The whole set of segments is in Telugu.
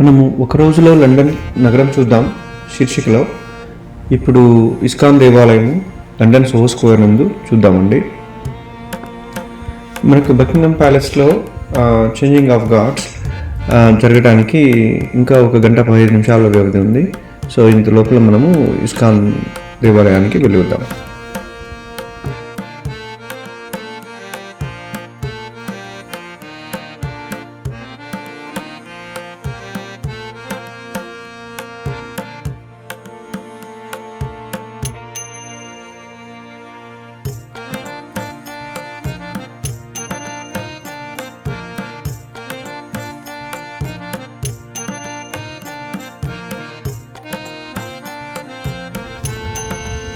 మనము ఒక రోజులో లండన్ నగరం చూద్దాం శీర్షికలో. ఇప్పుడు ఇస్కాన్ దేవాలయం లండన్ సోహో స్క్వేర్ నందు చూద్దామండి. మనకు బకింగమ్ ప్యాలెస్లో చేంజింగ్ ఆఫ్ గాడ్స్ జరగడానికి ఇంకా ఒక గంట పదిహేను నిమిషాల వ్యవధి ఉంది. సో ఇంత లోపల మనము ఇస్కాన్ దేవాలయానికి వెళ్ళి వద్దాం.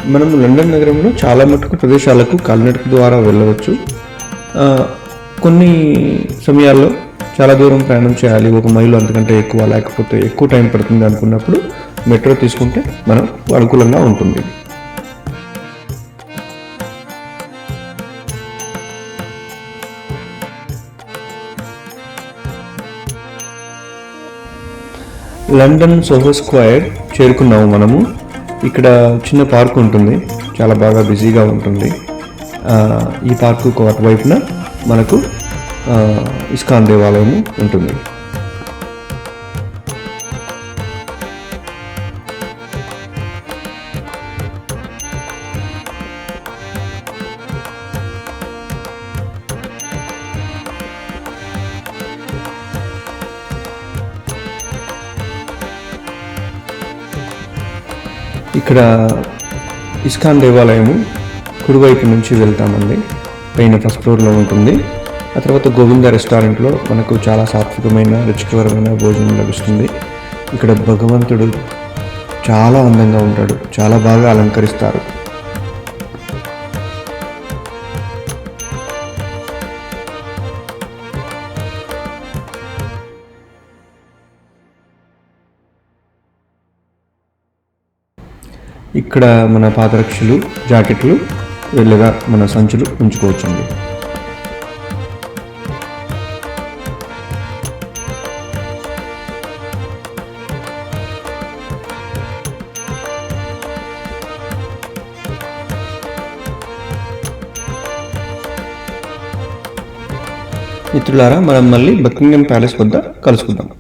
మనం లండన్ నగరంలో చాలా మటుకు ప్రదేశాలకు కాలినడక ద్వారా వెళ్ళవచ్చు. కొన్ని సమయాల్లో చాలా దూరం ప్రయాణం చేయాలి. ఒక మైలు అంతకంటే ఎక్కువ లేకపోతే ఎక్కువ టైం పడుతుంది అనుకున్నప్పుడు మెట్రో తీసుకుంటే మనం అనుకూలంగా ఉంటుంది. లండన్ సోహో స్క్వైర్ చేరుకున్నాము మనము. ఇక్కడ చిన్న పార్క్ ఉంటుంది. చాలా బాగా బిజీగా ఉంటుంది. ఈ పార్కు అటువైపున మనకు ఇస్కాన్ దేవాలయము ఉంటుంది. ఇక్కడ ఇస్కాన్ దేవాలయము కుడివైపు నుంచి వెళ్తామండి. పైన ఫస్ట్ ఫ్లోర్లో ఉంటుంది. ఆ తర్వాత గోవింద రెస్టారెంట్లో మనకు చాలా సాత్వికమైన రుచికరమైన భోజనం లభిస్తుంది. ఇక్కడ భగవంతుడు చాలా అందంగా ఉంటాడు. చాలా బాగా అలంకరిస్తారు. ఇక్కడ మన పాదరక్షలు జాకెట్లు వెళ్ళగా మన సంచులు ఉంచుకోవచ్చండి. మిత్రులారా మనం మళ్ళీ బకింగం ప్యాలెస్ వద్ద కలుసుకుందాం.